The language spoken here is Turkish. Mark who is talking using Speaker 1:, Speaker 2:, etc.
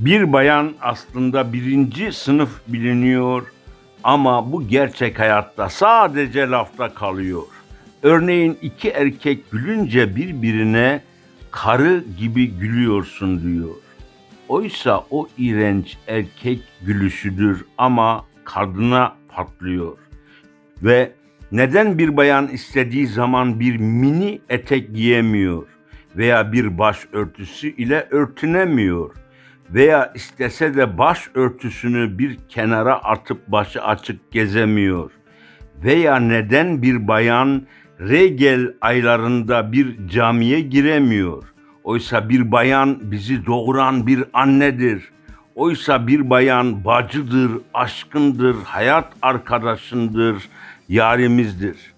Speaker 1: Bir bayan aslında birinci sınıf biliniyor ama bu gerçek hayatta sadece lafta kalıyor. Örneğin iki erkek gülünce birbirine karı gibi gülüyorsun diyor. Oysa o iğrenç erkek gülüşüdür ama kadına patlıyor. Ve neden bir bayan istediği zaman bir mini etek giyemiyor veya bir baş örtüsü ile örtünemiyor veya istese de baş örtüsünü bir kenara atıp başı açık gezemiyor veya neden bir bayan regel aylarında bir camiye giremiyor? Oysa bir bayan bizi doğuran bir annedir. Oysa bir bayan bacıdır, aşkındır, hayat arkadaşındır, yarimizdir.